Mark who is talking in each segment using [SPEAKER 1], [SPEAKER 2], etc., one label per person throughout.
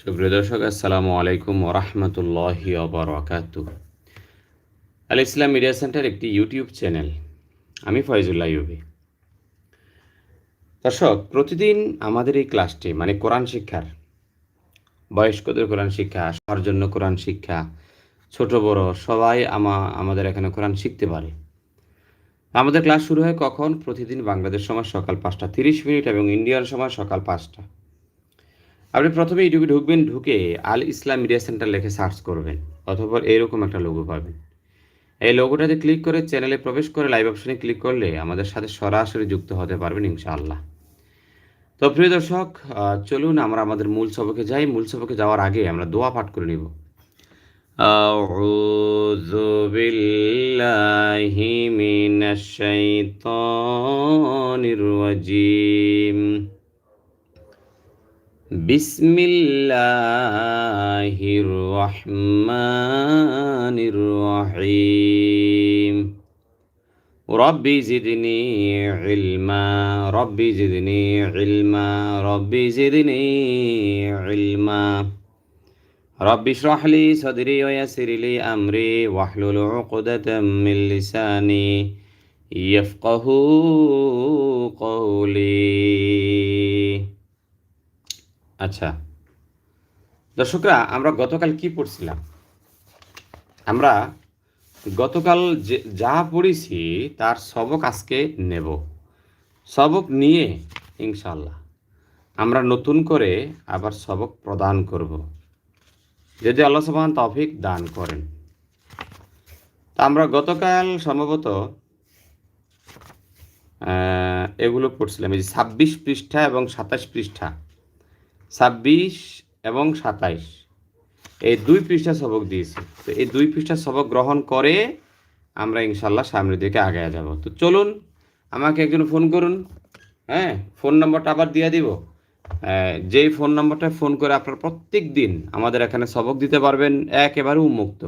[SPEAKER 1] সুপ্রিয় দর্শক, আসসালামু আলাইকুম ওরহমতুল্লাহি ওবরাকাত আল ইসলাম মিডিয়া সেন্টার একটি ইউটিউব চ্যানেল। আমি ফয়জুল্লাহ ইউবি। দর্শক, প্রতিদিন আমাদের এই ক্লাসটি মানে কোরআন শিক্ষার, বয়স্কদের কোরআন শিক্ষা, সবার জন্য কোরআন শিক্ষা, ছোট, বড়, সবাই আমা, আমাদের এখানে কোরআন শিখতে পারে। আমাদের ক্লাস শুরু হয় কখন? প্রতিদিন বাংলাদেশ সময় সকাল পাঁচটা তিরিশ মিনিট এবং ইন্ডিয়ান সময় সকাল পাঁচটা। আপনি প্রথমে ইউটিউবে ঢুকবেন ঢুকে আল ইসলাম মিডিয়া সেন্টার লিখে সার্চ করবেন অথবা এরকম একটা লোগো পাবেন এই লোগোটাতে ক্লিক করে চ্যানেলে প্রবেশ করে লাইভ অপশনে ক্লিক করলে আমাদের সাথে সরাসরি যুক্ত হতে পারবেন ইনশাআল্লাহ তো প্রিয় দর্শক আহ, চলুন আমরা আমাদের মূল সবকে যাই মূল সবকে যাওয়ার আগে আমরা দোয়া পাঠ করে নিব أعوذ بالله من الشيطان الرجيم بسم الله الرحمن الرحيم. ربي زدني علما ربي زدني علما ربي زدني علما. ربي اشرح لي صدري ويسر لي أمري واحلل عقدة من لساني يفقه قولي. আচ্ছা। দর্শকরা, আমরা গতকাল কি পড়ছিলাম? আমরা গতকাল যে, যা পড়েছি, তার সবক আজকে নেব। সবক নিয়ে ইনশাল্লাহ আমরা নতুন করে আবার সবক প্রদান করব। যদি আল্লাহ সবান তফিক দান করেন। তা আমরা গতকাল সম্ভবত এগুলো পড়ছিলাম, এই যে ছাব্বিশ পৃষ্ঠা এবং সাতাশ পৃষ্ঠা। ছাব্বিশ এবং সাতাইশ। এই দুই পৃষ্ঠা সবক দিয়েছি। তো এই দুই পৃষ্ঠা সবক গ্রহণ করে আমরা ইনশাল্লাহ সামনের দিকে আগে যাব। তো চলুন, আমাকে একজন ফোন করুন। হ্যাঁ ফোন নম্বরটা আবার দিয়ে দিব। যেই ফোন নম্বরটা ফোন করে আপনার প্রত্যেক দিন আমাদের এখানে সবক দিতে পারবেন, একেবারে উন্মুক্ত।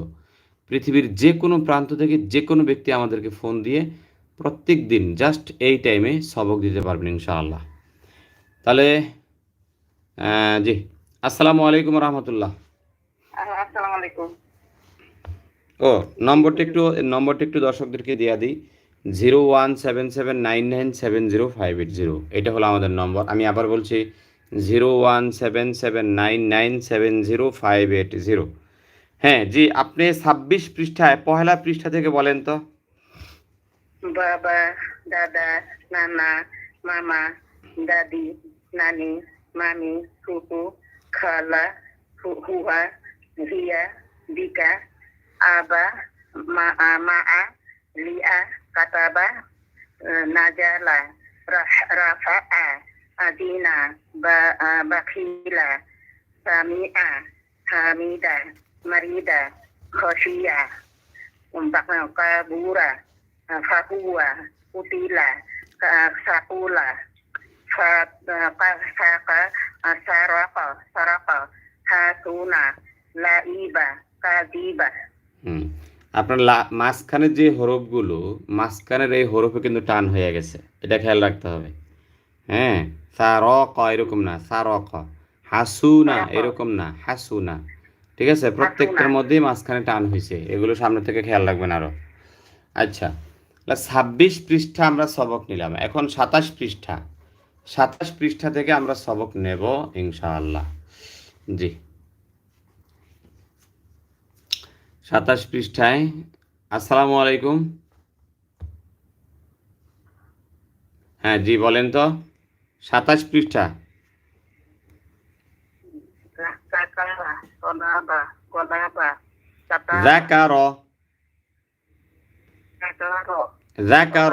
[SPEAKER 1] পৃথিবীর যে কোনো প্রান্ত থেকে যে কোনো ব্যক্তি আমাদেরকে ফোন দিয়ে প্রত্যেক দিন জাস্ট এই টাইমে সবক দিতে পারবেন ইনশাআল্লাহ। তাহলে জি। আসসালামু আলাইকুম রহমতুল্লাহ।
[SPEAKER 2] আসসালামু আলাইকুম।
[SPEAKER 1] ও নম্বরটা একটু নম্বরটা একটু দর্শকদেরকে দিয়ে দিই। Zero one seven seven nine nine seven zero five eight zero. এটা হলো আমাদের নম্বর। আমি আবার বলছি zero one seven seven nine nine seven zero five eight zero. হ্যাঁ জি আপনি ছাব্বিশ পৃষ্ঠায় পহেলা পৃষ্ঠা থেকে বলেন তো।
[SPEAKER 2] বাবা দাদা নানা মামা দাদি নানি mami, suku, kala, huwa, dia, dika, aba, ma'a, ma'a li'a, kataba, eh, najala, rafa'a, adina, ba, bakila, sami'a, hamida, marida, khosia khoshiya, kabura, fahuwa, utila, sakula, saraka saraka hasuna laiba kadiba
[SPEAKER 1] হুম। আপনার মাঝখানের যে হরফগুলো মাঝখানের এই হরফে কিন্তু টান হয়ে গেছে। এটা খেয়াল রাখতে হবে। হ্যাঁ? সা র ক এরকম না। সা র ক হাসু না এরকম না। হাসু না ঠিক আছে? প্রত্যেকটার মধ্যেই মাঝখানে টান হয়েছে। এগুলো সামনে থেকে খেয়াল রাখবেন আরও। আচ্ছা। ছাব্বিশ পৃষ্ঠা আমরা সবক নিলাম। এখন সাতাশ পৃষ্ঠা। সাতাশ পৃষ্ঠা থেকে আমরা সবক নেব ইনশাআল্লাহ। জি। সাতাশ পৃষ্ঠায় আসসালামু আলাইকুম। হ্যাঁ জি বলেন তো। সাতাশ পৃষ্ঠা। জাকার জাকার।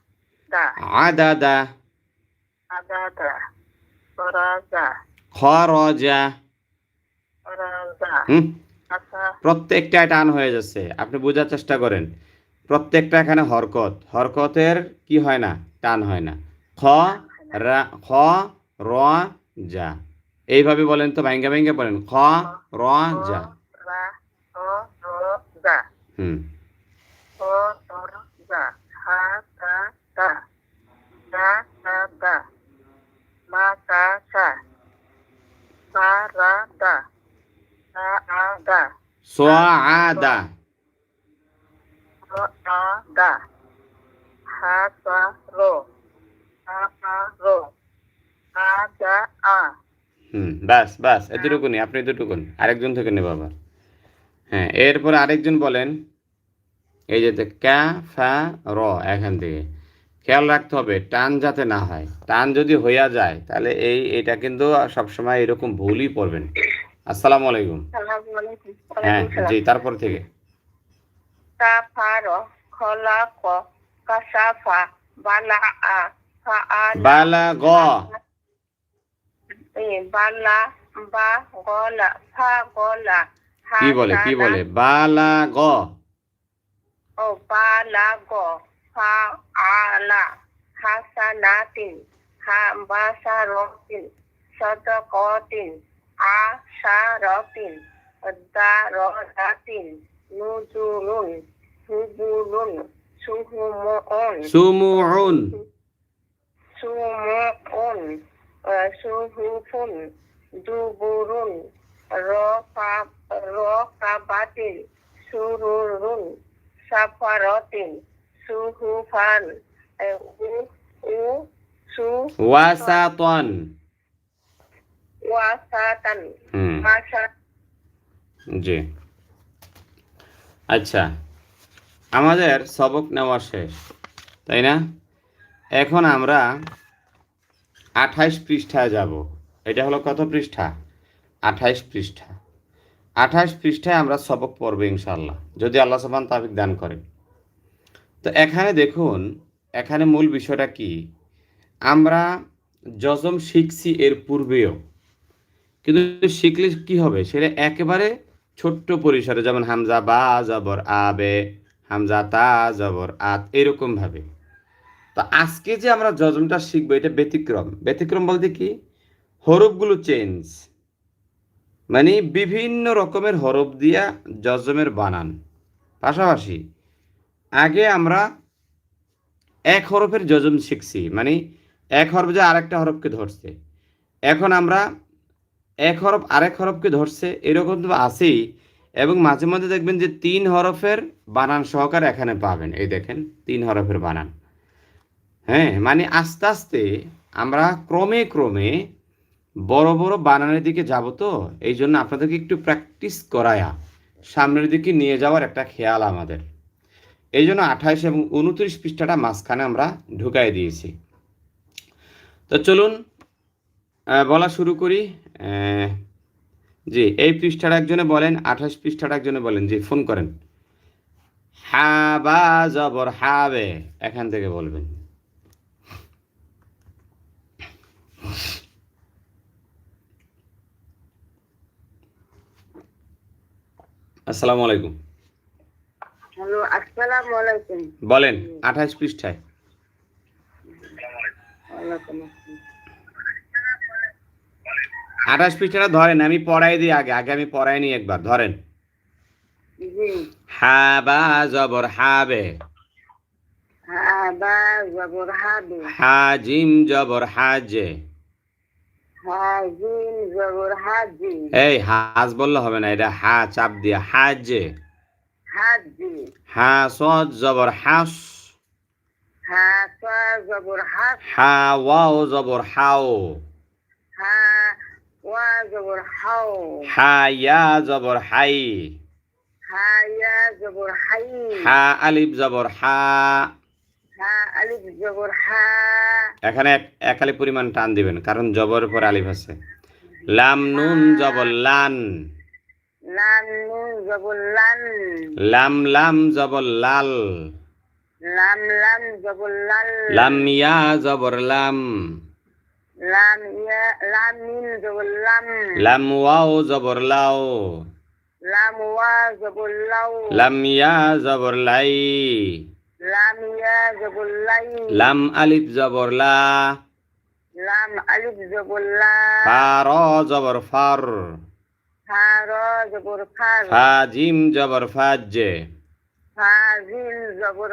[SPEAKER 1] খরজা
[SPEAKER 2] রাজা
[SPEAKER 1] হুম?
[SPEAKER 2] আচ্ছা।
[SPEAKER 1] প্রত্যেকটা টান হয়ে যাচ্ছে। আপনি বোঝার চেষ্টা করেন। প্রত্যেকটা এখানে হরকত। হরকতের কি হয় না? টান হয় না। খ রা খ র যা। এইভাবে বলেন তো ভাঙ্গা ভাঙ্গা বলেন। খ র যা। হুম
[SPEAKER 2] ও র যা হা তা তা দা তা দা মা তা সা সা রা দা সা আ দা
[SPEAKER 1] সোয়াদা
[SPEAKER 2] আ দা হা সা রো আ আ রো আ দা আ
[SPEAKER 1] হুম বাস বাস এতটুকুনি আপনি এতটুকুন। আরেকজন থেকে নেব আবার হ্যাঁ এরপর আরেকজন বলেন এই যে ক্যা ফা র এখান থেকে। খেয়াল রাখতে হবে টান যাতে না হয়। টান যদি হইয়া যায় তাহলে এই এটা কিন্তু সবসময় এরকম ভুলই পড়বেন আসসালামু আলাইকুম। হ্যাঁ জি তারপর থেকে।
[SPEAKER 2] বালা
[SPEAKER 1] গ।
[SPEAKER 2] বালা বা গলা ফা গলা
[SPEAKER 1] কি বলে কি বলে? বালা গ।
[SPEAKER 2] ও বালা গ। ফা আলা হাসানাতিন হা বাসারতিন সদকতিন আশারতিন দারদাতিন নুজুরুন হুজুরুন সুহুমুন
[SPEAKER 1] সুমুউন
[SPEAKER 2] সুমুন সুহুফুন দুবুরুন রকা রকাবাতিন সুরুরুন সাফারতিন সুহুফান উ উ সু
[SPEAKER 1] ওয়াসাতন
[SPEAKER 2] ওয়াসাতান
[SPEAKER 1] হুম
[SPEAKER 2] মাসা
[SPEAKER 1] জি। আচ্ছা আমাদের সবক নেওয়া শেষ তাই না? এখন আমরা আঠাইশ পৃষ্ঠায় যাব। এটা হলো কত পৃষ্ঠা? আঠাইশ পৃষ্ঠা। আঠাইশ পৃষ্ঠায় আমরা সবক পড়ব ইনশাল্লাহ যদি আল্লাহ সাবান তাবিক দান করেন তো এখানে দেখুন, এখানে মূল বিষয়টা কি? আমরা যজম শিখছি এর পূর্বেও। কিন্তু শিখলে কি হবে? সেটা একেবারে ছোট্ট পরিসরে, যেমন হামজা বা জবর আবে হামজা তা জবর আত, এরকম ভাবে। তো আজকে যে আমরা যজমটা শিখব, এটা ব্যতিক্রম। ব্যতিক্রম বলতে কি? হরফগুলো চেঞ্জ মানে বিভিন্ন রকমের হরফ দিয়া যজমের বানান। পাশাপাশি আগে আমরা এক হরফের যজম শিখছি মানে এক হরফ যে আরেকটা হরফকে ধরছে। এখন আমরা এক হরফ আরেক হরফকে ধরছে, এরকম তো আছেই। এবং মাঝে মাঝে দেখবেন যে তিন হরফের বানান সহকারে এখানে পাবেন। এই দেখেন, তিন হরফের বানান। হ্যাঁ মানে আস্তে আস্তে আমরা ক্রমে ক্রমে বড় বড় বানানের দিকে যাব তো, এই জন্য আপনাদেরকে একটু প্র্যাকটিস করায়া সামনের দিকে নিয়ে যাওয়ার একটা খেয়াল আমাদের। এই জন্য আঠাইশ এবং উনত্রিশ পৃষ্ঠাটা মাঝখানে আমরা ঢুকাই দিয়েছি। তো চলুন বলা শুরু করি। জি, এই পৃষ্ঠাটা একজনে বলেন, আঠাশ পৃষ্ঠাটা একজনে বলেন। জি, ফোন করেন। হাবা জবর হাবে এখান থেকে বলবেন। আসসালামু আলাইকুম।
[SPEAKER 2] আসসালামু আলাইকুম।
[SPEAKER 1] বলেন আঠাশ পৃষ্ঠায়। আঠাশ পৃষ্ঠাটা ধরেন আমি পড়াই দিই আগে আগে আমি পড়াই নি একবার ধরেন। জবর হাবে। হাজিম জবর হাজে। এই হাজ বললে হবে না এটা হা চাপ দিয়া হাজি। হা সদ জবর হাস।
[SPEAKER 2] হা
[SPEAKER 1] ওয়াও জবর হাও।
[SPEAKER 2] হা ওয়া হাও।
[SPEAKER 1] হা ইয়া জবর হাই।
[SPEAKER 2] হা হাই।
[SPEAKER 1] হা আলিফ জবর হা। এখানে এক এক আলিফ পরিমাণ টান দিবেন কারণ জবর পর আলিফ আছে। লাম নুন জবর লান।
[SPEAKER 2] লাম নুন জবর লান
[SPEAKER 1] লাম লাম জবর লাল।
[SPEAKER 2] লাম লাম জবর লাল।
[SPEAKER 1] লাম ইয়া জবর লাম।
[SPEAKER 2] লাম ইয়া লাম লাম।
[SPEAKER 1] লাম ওয়াও জবর লাও।
[SPEAKER 2] লাম ওয়া জবর
[SPEAKER 1] লাম ইয়া জবর লাই।
[SPEAKER 2] লাম ইয়া জবর লাই।
[SPEAKER 1] লাম আলিফ জবর লা।
[SPEAKER 2] লাম আলিফ জবর লা।
[SPEAKER 1] ফা র জবর ফার।
[SPEAKER 2] ফা র জবর ফার
[SPEAKER 1] ফা জিম জবর ফাজ
[SPEAKER 2] ফা জবর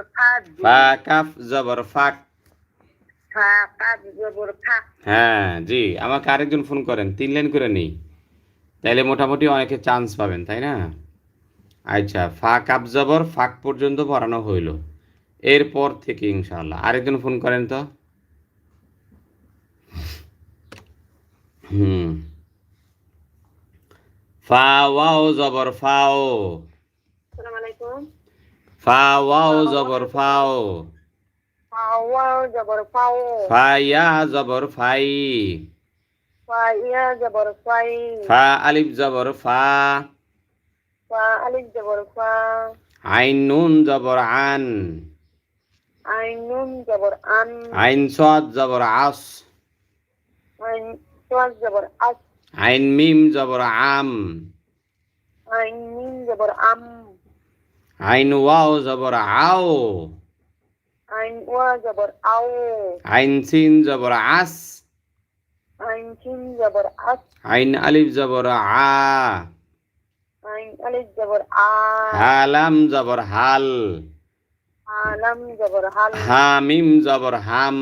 [SPEAKER 1] কাফ জবর ফাক।
[SPEAKER 2] ফা জবর ফাক।
[SPEAKER 1] হ্যাঁ জি আমাকে আরেকজন ফোন করেন তিন লাইন করে নেই। তাইলে মোটামুটি অনেকে চান্স পাবেন তাই না? আচ্ছা ফা কাপ জবর ফাক পর্যন্ত পড়ানো হইল। এরপর থেকে ইনশাআল্লাহ। আরেকজন ফোন করেন তো। হুম। ফা ওয়াও জবর ফাও। ফা ওয়াও জবর ফাও।
[SPEAKER 2] ফা ওয়া জবর
[SPEAKER 1] ফাই।
[SPEAKER 2] ফা
[SPEAKER 1] আলিফ জবর ফা। আইন নুন জবর আন।
[SPEAKER 2] আইন নুন জবর আন।
[SPEAKER 1] আইন সদ জবর আস।
[SPEAKER 2] আইন সোয়াজ জবর আস।
[SPEAKER 1] আইন মিম জবর আম।
[SPEAKER 2] আইন মিম জবর আম।
[SPEAKER 1] আইন ওয়াও জবর আও।
[SPEAKER 2] আইন ওয়া জবর আও।
[SPEAKER 1] আইন সিন জবর আস।
[SPEAKER 2] আইন সিন জবর আস।
[SPEAKER 1] আইন আলিফ জবর আ।
[SPEAKER 2] আইন আলিফ জবর আ।
[SPEAKER 1] হালাম জবর হাল।
[SPEAKER 2] আলাম জবর হাল।
[SPEAKER 1] হা মিম জবর হাম।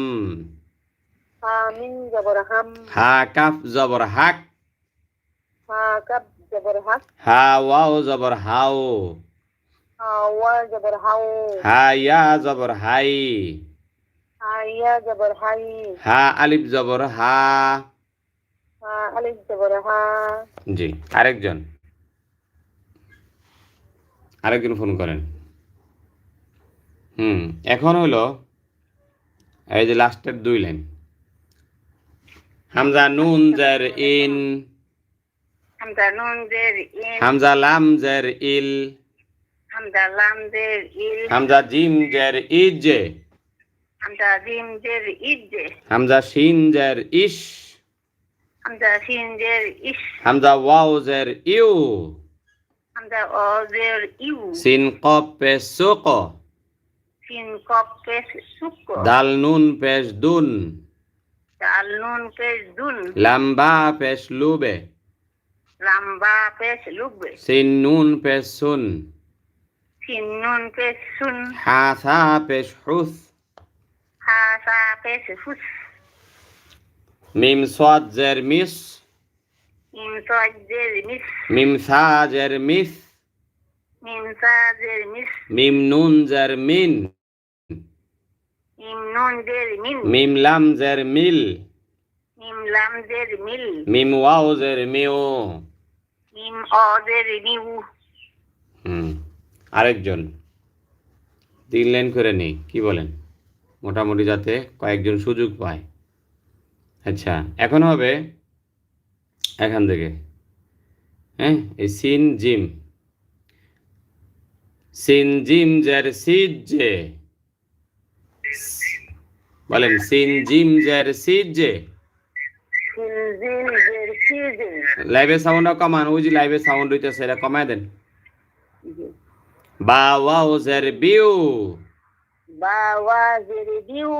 [SPEAKER 2] হা মিম জবর হাম।
[SPEAKER 1] হা কাফ জবর হাক।
[SPEAKER 2] হা
[SPEAKER 1] ওয়াও জবর হাও।
[SPEAKER 2] হা
[SPEAKER 1] ইয়া জবর হাই।
[SPEAKER 2] হা ইয়া জবর হাই।
[SPEAKER 1] হা আলিফ জবর হা।
[SPEAKER 2] হা আলিফ জবর হা।
[SPEAKER 1] জি আরেকজন। আরেকজন ফোন করেন। হুম এখন হলো এই যে লাস্টের দুই লাইন। হামজা নুন জার ইন।
[SPEAKER 2] হামদা নুন জের ইন
[SPEAKER 1] হামজা লাম জার ইল
[SPEAKER 2] হামদা লাম জের ইল
[SPEAKER 1] হামজা জিম জার ইজ
[SPEAKER 2] হামদা জিম জের ইজ
[SPEAKER 1] হামজা শিন জার ইশ
[SPEAKER 2] হামদা সিন জের ইস
[SPEAKER 1] হামজা ওয়াও জার ইউ
[SPEAKER 2] হামদা অ জের ইউ
[SPEAKER 1] সিন কপ পেশ সুক
[SPEAKER 2] সিন কপ পেশ সুক
[SPEAKER 1] দাল নুন পেশ দুন
[SPEAKER 2] ডাল নুন পেশ দুন
[SPEAKER 1] লাম্বা পেশ লুবে
[SPEAKER 2] লাম্বা পেশ লুবে
[SPEAKER 1] সিন নুন পেশ সুন
[SPEAKER 2] সিন নুন পেশ সুন
[SPEAKER 1] হাসা পেশ হুস
[SPEAKER 2] হা সা পেশ ফুস
[SPEAKER 1] মিম সাদ জের মিস
[SPEAKER 2] ইম সজ জের মিস
[SPEAKER 1] মিম সা জের মিস
[SPEAKER 2] মিম সা জের মিস
[SPEAKER 1] মিম নুন জের মিন
[SPEAKER 2] ইম নুন জের মিন
[SPEAKER 1] মিম লাম জের মিল
[SPEAKER 2] ইম লাম জের মিল
[SPEAKER 1] মিম ওয়াও জের মিও
[SPEAKER 2] নিউ
[SPEAKER 1] হুম আরেকজন। তিন লাইন করে নেই কি বলেন? মোটামুটি যাতে কয়েকজন সুযোগ পায়। আচ্ছা এখন হবে এখান থেকে। হ্যাঁ এই সিন জিম। সিন জিম জের সিজ জে বলেন সিন জিম জের সিজ জে
[SPEAKER 2] সিনজিল জের সিজে
[SPEAKER 1] লাইভে সাউন্ডটা কমান ওই যে লাইভে সাউন্ড হইতেছে এটা কমায় দেন। বা ওয়াও জের বিউ
[SPEAKER 2] বা ওয়া জের দিউ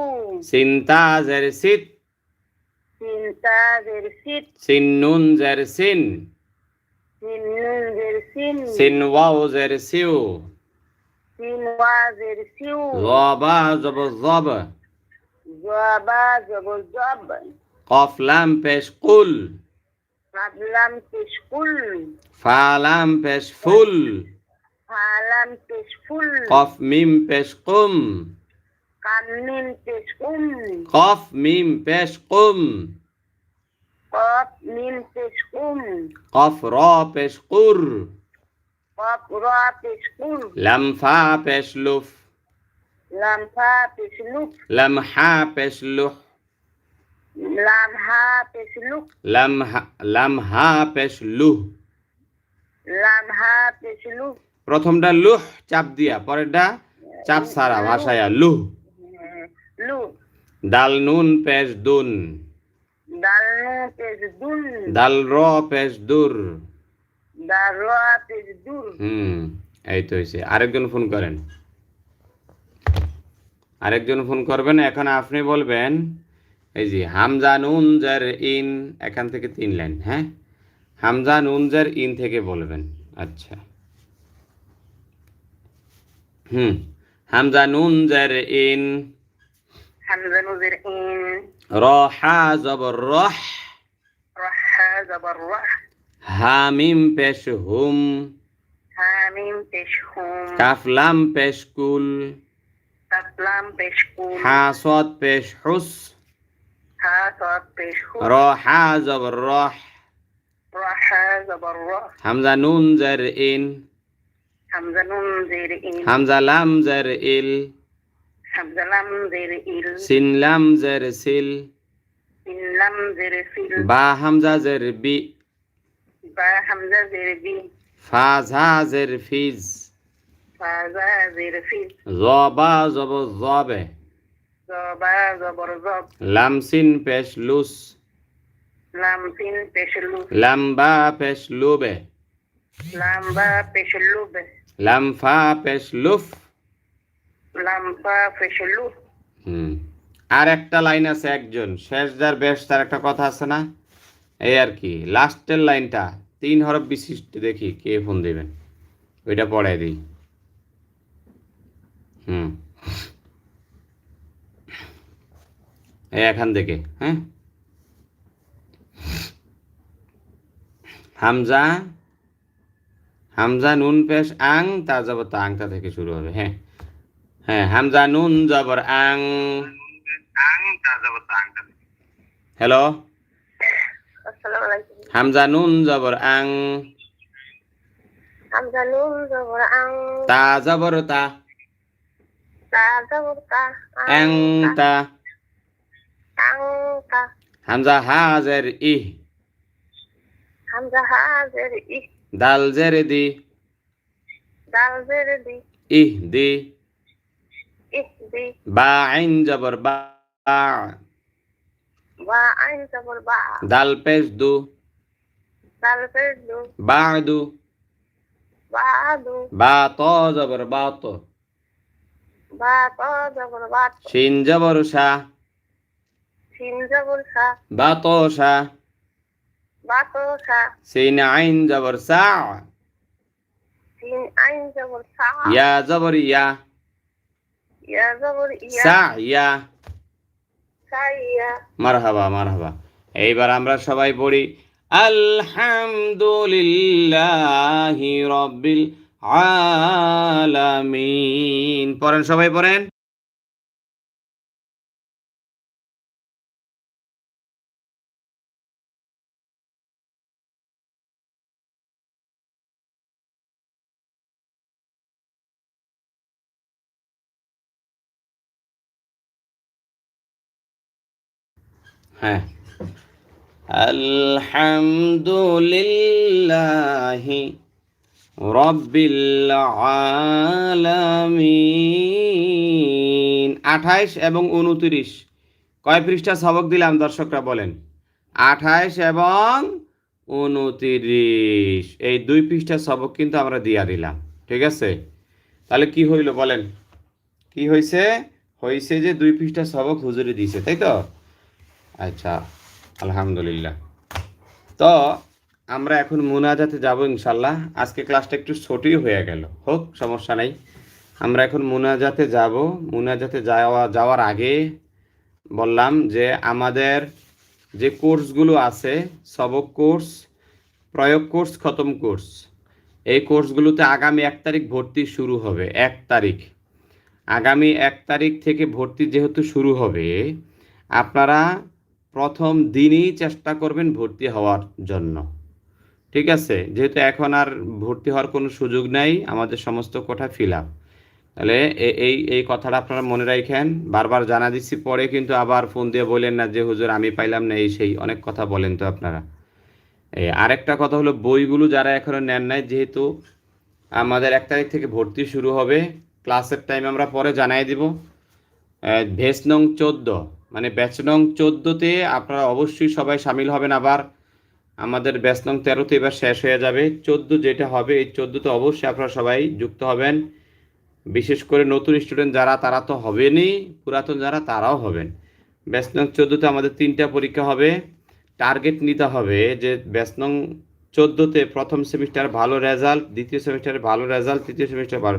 [SPEAKER 1] সিনতা জের সিত
[SPEAKER 2] সিনতা জের সিট
[SPEAKER 1] সিন নুন জের সিন
[SPEAKER 2] সিন নুন জের সিন
[SPEAKER 1] সিন ওয়াও জের সিউ
[SPEAKER 2] সিন ওয়া জের সিউ
[SPEAKER 1] জবা জব জব
[SPEAKER 2] জবা জবর জব
[SPEAKER 1] কফ লাম পেশ কুল
[SPEAKER 2] কাবলাম পেশকুল
[SPEAKER 1] ফালাম পেশ ফুল।
[SPEAKER 2] ফালাম পেশফুল
[SPEAKER 1] কফ মিম পেশ কুম।
[SPEAKER 2] কামিন পেশকুম
[SPEAKER 1] কফ মিম পেশ কুম।
[SPEAKER 2] কপ মিন পেশকুম
[SPEAKER 1] কফ র পেশ কুর।
[SPEAKER 2] কপ রা পেশকুল
[SPEAKER 1] লাম ফা পেশ লুফ।
[SPEAKER 2] লামফা পেশলুক
[SPEAKER 1] লাম
[SPEAKER 2] লামহা লামহা
[SPEAKER 1] প্রথমটা লুহ চাপ দিয়া পরেরটা চাপ সারা ভাষায়া লুহ।
[SPEAKER 2] লু।
[SPEAKER 1] দাল নুন পেশ দুন।
[SPEAKER 2] পেশ দুল
[SPEAKER 1] দাল র পেশ দুর।
[SPEAKER 2] দাল র পেশ
[SPEAKER 1] হুম এই তো হয়েছে আরেকজন ফোন করেন। আরেকজন ফোন করবেন এখন আপনি বলবেন এই যে হামজা নুন জার ইন এখান থেকে তিন লাইন হ্যাঁ? হামজা নুন জার ইন থেকে বলবেন আচ্ছা। হুম হামজা নুন জার ইন।
[SPEAKER 2] হামজা নুজের ইন।
[SPEAKER 1] র হা জবর রহ।
[SPEAKER 2] রাহা জবর রাহ।
[SPEAKER 1] হামিম পেশ হুম।
[SPEAKER 2] হামিম পেশ হুম।
[SPEAKER 1] কাফ লাম পেশ কুল।
[SPEAKER 2] কাফলাম পেশ কুল।
[SPEAKER 1] হা সদ পেশ হুস।
[SPEAKER 2] হা সদ পেশ হু
[SPEAKER 1] র হা জবর রহ
[SPEAKER 2] রাহা জবর রাহ
[SPEAKER 1] হামজা নুন জার ইন
[SPEAKER 2] হামজা নুন জের ইন
[SPEAKER 1] হামজা লাম জার ইল
[SPEAKER 2] হামজা লাম জের ইল
[SPEAKER 1] সিন লাম জার সিল
[SPEAKER 2] সিন লাম জের সিল
[SPEAKER 1] বা হামজা জার বি
[SPEAKER 2] বা হামজা জের বি
[SPEAKER 1] ফা ঝা জার ফিজ
[SPEAKER 2] ফাজা জের ফিল
[SPEAKER 1] জবা জব জবে
[SPEAKER 2] জবা জবর জব
[SPEAKER 1] লাম সিন পেশ লুস।
[SPEAKER 2] লাম সিন পেশ লু
[SPEAKER 1] লাম বা পেশ লুবে।
[SPEAKER 2] লাম বা পেশ লুব।
[SPEAKER 1] লাম ফা পেশ লুফ।
[SPEAKER 2] লাম ফা পেশ লু
[SPEAKER 1] হুম। আর একটা লাইন আছে একজন শেষ যার বেশ তার একটা কথা আছে না? এই আর কি লাস্টের লাইনটা তিন হরফ বিশিষ্ট দেখি কে ফোন দেবেন। ওইটা পড়াই দিই। হুম এই এখান থেকে হ্যাঁ? হামজা হামজা নুন পেশ আং তা যাব তা আংটা থেকে শুরু হবে হ্যাঁ? হ্যাঁ হামজা নুন জবর আং। হ্যালো? হামজা নুন জবর আং।
[SPEAKER 2] হামজা নুন জবর আং।
[SPEAKER 1] তা জবর তা।
[SPEAKER 2] তা জবর তা
[SPEAKER 1] আং তা।
[SPEAKER 2] আং তা
[SPEAKER 1] হামজা হাজের ইহ
[SPEAKER 2] হামজা হাজের ই
[SPEAKER 1] দাল জের দি
[SPEAKER 2] দাল জের দি
[SPEAKER 1] ইহ দি
[SPEAKER 2] ইহ দি
[SPEAKER 1] বা আইন জবর বা
[SPEAKER 2] বা আইন জবর বা
[SPEAKER 1] দাল পেশ দু
[SPEAKER 2] দাল পেশ দু
[SPEAKER 1] বা দু
[SPEAKER 2] বা দু
[SPEAKER 1] বা ত জবর বা ত
[SPEAKER 2] বা
[SPEAKER 1] সা। বা ত সা।
[SPEAKER 2] বা তো সা।
[SPEAKER 1] সিন আইন জবর সা।
[SPEAKER 2] সিন আইন জবর সা।
[SPEAKER 1] ইয়া জবর ইয়া।
[SPEAKER 2] ইয়া জবর ইয়া।
[SPEAKER 1] সা ইয়া। মারহাবা মারহাবা। এইবার আমরা সবাই পড়ি আলহামদুলিল্লাহি রব্বিল আলামিন। পড়েন সবাই পড়েন? হ্যাঁ। আলহামদুলিল্লাহি রব্বিল আলামিন। আঠাইশ এবং উনত্রিশ। কয় পৃষ্ঠা সবক দিলাম দর্শকরা বলেন? আঠাইশ এবং উনত্রিশ। এই দুই পৃষ্ঠা সবক কিন্তু আমরা দিয়া দিলাম। ঠিক আছে? তাহলে কি হইল বলেন? কি হয়েছে হয়েছে যে দুই পৃষ্ঠা সবক হুজুরে দিয়েছে তাই তো? আচ্ছা আলহামদুলিল্লাহ। তো আমরা এখন মুনাজাতে যাব ইনশাল্লাহ। আজকে ক্লাসটা একটু ছোটই হয়ে গেল। হোক, সমস্যা নাই। আমরা এখন মুনাজাতে যাব। মুনাজাতে যাওয়া, যাওয়ার আগে বললাম যে আমাদের যে কোর্সগুলো আছে, সবক কোর্স, প্রয়োগ কোর্স, খতম কোর্স, এই কোর্সগুলোতে আগামী এক তারিখ ভর্তি শুরু হবে। এক তারিখ। আগামী এক তারিখ থেকে ভর্তি যেহেতু শুরু হবে, আপনারা প্রথম দিনই চেষ্টা করবেন ভর্তি হওয়ার জন্য। ঠিক আছে? যেহেতু এখন আর ভর্তি হওয়ার কোনো সুযোগ নাই, আমাদের সমস্ত কোঠা ফিল আপ তাহলে এই এই কথাটা আপনারা মনে রাখেন। বারবার জানা দিচ্ছি, পরে কিন্তু আবার ফোন দিয়ে বলেন না যে, হুজুর, আমি পাইলাম না, এই সেই অনেক কথা বলেন তো আপনারা। এই আরেকটা কথা হলো, বইগুলো যারা এখনও নেন নাই, যেহেতু আমাদের এক তারিখ থেকে ভর্তি শুরু হবে, ক্লাসের টাইম আমরা পরে জানাই দিব। ভেস নং চোদ্দ। মানে ব্যাচ নং চোদ্দোতে আপনারা অবশ্যই সবাই সামিল হবেন আবার। আমাদের ব্যাচ নং তেরোতে এবার শেষ হয়ে যাবে। চোদ্দ যেটা হবে, এই চোদ্দোতে অবশ্যই আপনারা সবাই যুক্ত হবেন। বিশেষ করে নতুন স্টুডেন্ট যারা, তারা তো হবেনই। পুরাতন যারা, তারাও হবেন। ব্যাচ নং চোদ্দোতে আমাদের তিনটা পরীক্ষা হবে। টার্গেট নিতে হবে যে ব্যাচ নং চোদ্দোতে প্রথম সেমিস্টার ভালো রেজাল্ট দ্বিতীয় সেমিস্টারে ভালো রেজাল্ট তৃতীয় সেমিস্টার ভালো।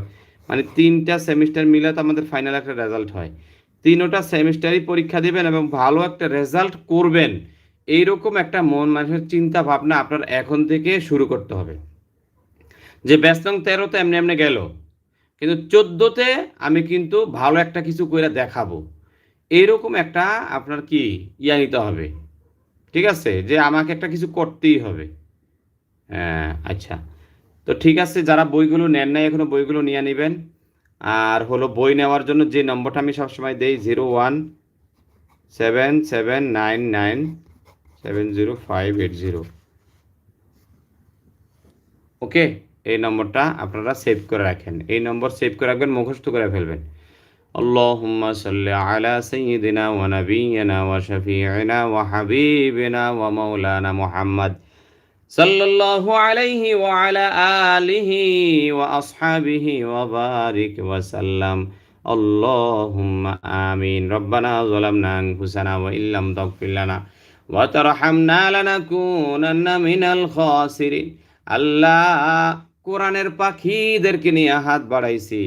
[SPEAKER 1] মানে তিনটা সেমিস্টার মিলে তো আমাদের ফাইনাল একটা রেজাল্ট হয়। তিনোটা সেমিস্টারই পরীক্ষা দিবেন এবং ভালো একটা রেজাল্ট করবেন। এইরকম একটা মন মানুষের চিন্তা ভাবনা আপনার এখন থেকে শুরু করতে হবে। যে ব্যাচ নং তেরোতে এমনি এমনি গেল, কিন্তু চোদ্দোতে আমি কিন্তু ভালো একটা কিছু করে দেখাবো। এইরকম একটা আপনার কি ইয়া নিতে হবে, ঠিক আছে? যে আমাকে একটা কিছু করতেই হবে। হ্যাঁ আচ্ছা। তো ঠিক আছে, যারা বইগুলো নেন নাই, এখনও বইগুলো নিয়ে নেবেন। আর হলো বই নেওয়ার জন্য যে নম্বরটা আমি সবসময় দেই zero one seven seven nine nine seven zero five eight zero okay এই নম্বরটা আপনারা সেভ করে রাখেন এই নম্বর সেভ করে রাখবেন মুখস্থ করে ফেলবেন اللهم صل على سيدنا ونبينا وشفيعنا وحبيبنا ومولانا محمد আলাইহি আলিহি কোরআনের পাখিদেরকে নিয়ে হাত বাড়াইছি।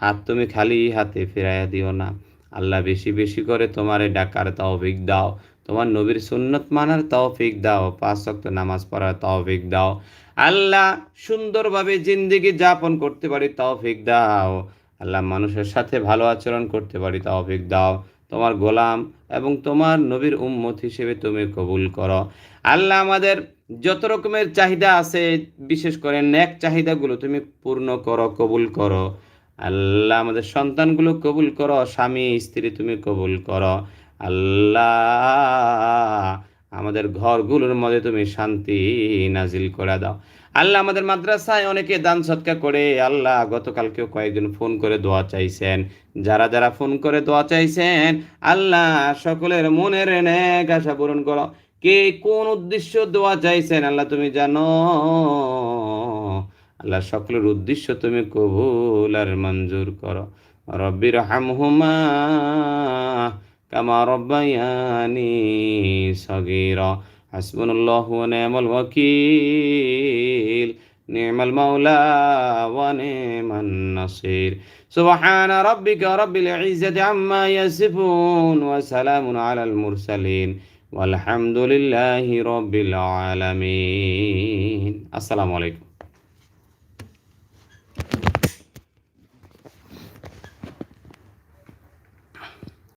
[SPEAKER 1] হাত তুমি খালি হাতে ফেরাইয়া দিও না। আল্লাহ বেশি বেশি করে তোমারে ডাকার তাওফিক দাও। তোমার নবীর সুন্নত মানার তৌফিক দাও, পাঁচ শক্ত নামাজ পড়ার তৌফিক দাও। আল্লাহ সুন্দরভাবে জিন্দিগি যাপন করতে পারি, তৌফিক দাও। আল্লাহ মানুষের সাথে ভালো আচরণ করতে পারি, তৌফিক দাও। তোমার গোলাম এবং তোমার নবীর উম্মত হিসেবে তুমি কবুল করো। আল্লাহ আমাদের যত রকমের চাহিদা আছে, বিশেষ করে ন্যাক চাহিদাগুলো তুমি পূর্ণ করো, কবুল করো। আল্লাহ আমাদের সন্তানগুলো কবুল করো, স্বামী, স্ত্রী তুমি কবুল করো। আল্লাহ, আমাদের ঘরগুলোর মধ্যে তুমি শান্তি নাজিল করে দাও। আল্লাহ, আমাদের মাদ্রাসায় অনেকে দান সৎকা করে। আল্লাহ, গতকালকেও কয়েকজন ফোন করে দোয়া চাইছেন। যারা যারা ফোন করে দোয়া চাইছেন, আল্লাহ সকলের মনের নেক আশা পূরণ করো। কে কোন উদ্দেশ্য দোয়া চাইছেন, আল্লাহ তুমি জানো? আল্লাহ, সকলের উদ্দেশ্য তুমি কবুল আর মঞ্জুর করো। রব্বির হামহুমা كما ربياني صغيرا حسبنا الله ونعم الوكيل نعم المولى ونعم النصير سبحان ربك رب العزة عما يصفون وسلام على المرسلين والحمد لله رب العالمين السلام عليكم